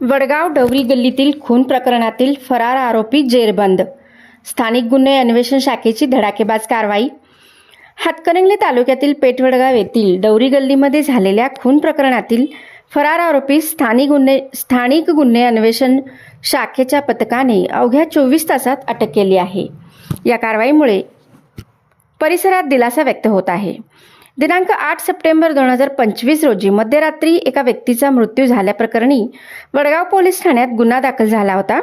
वडगाव डवरी गल्लीतील खून प्रकरणातील फरार आरोपी जेरबंद. स्थानिक गुन्हे अन्वेषण शाखेची धडाकेबाज कारवाई. हातकणंगले तालुक्यातील पेठवडगाव येथील डवरी गल्लीमध्ये झालेल्या खून प्रकरणातील फरार आरोपी स्थानिक गुन्हे स्थानिक गुन्हे अन्वेषण शाखेच्या पथकाने अवघ्या चोवीस तासात अटक केली आहे. या कारवाईमुळे परिसरात दिलासा व्यक्त होत आहे. दिनांक आठ सप्टेंबर दोन हजार पंचवीस रोजी मध्यरात्री एका व्यक्तीचा मृत्यू झाल्याप्रकरणी वडगाव पोलीस ठाण्यात गुन्हा दाखल झाला होता.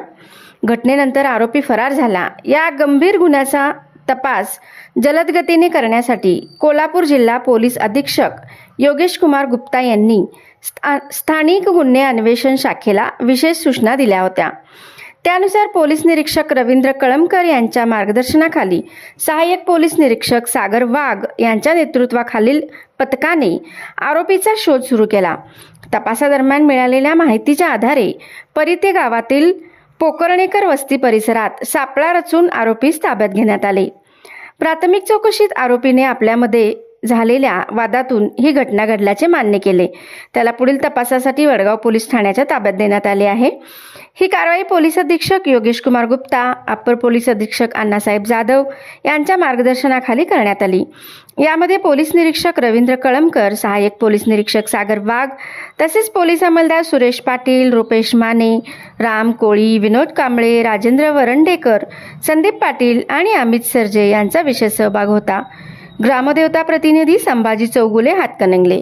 घटनेनंतर आरोपी फरार झाला. या गंभीर गुन्ह्याचा तपास जलद गतीने करण्यासाठी कोल्हापूर जिल्हा पोलीस अधीक्षक योगेश कुमार गुप्ता यांनी स्था स्थानिक गुन्हे अन्वेषण शाखेला विशेष सूचना दिल्या होत्या. त्यानुसार पोलीस निरीक्षक रवींद्र कळमकर यांच्या मार्गदर्शनाखाली सहाय्यक पोलीस निरीक्षक सागर वाघ यांच्या नेतृत्वाखालील पथकाने आरोपीचा शोध सुरू केला. तपासादरम्यान मिळालेल्या माहितीच्या आधारे परिते गावातील पोकर्णेकर वस्ती परिसरात सापळा रचून आरोपीस ताब्यात घेण्यात आले. प्राथमिक चौकशीत आरोपीने आपल्यामध्ये झालेल्या वादातून ही घटना घडल्याचे मान्य केले. त्याला पुढील तपासासाठी वडगाव पोलीस ठाण्याच्या ताब्यात देण्यात आले आहे. ही कारवाई पोलीस अधीक्षक योगेश कुमार गुप्ता अप्पर पोलीस अधीक्षक अण्णासाहेब जाधव यांच्या मार्गदर्शनाखाली करण्यात आली. यामध्ये पोलीस निरीक्षक रवींद्र कळमकर सहाय्यक पोलीस निरीक्षक सागर वाघ तसेच पोलीस अंमलदार सुरेश पाटील रुपेश माने राम कोळी विनोद कांबळे राजेंद्र वरंडेकर संदीप पाटील आणि अमित सरजे यांचा विशेष सहभाग होता. ग्रामदेवता प्रतिनिधी संभाजी चौगुले हातकणंगले.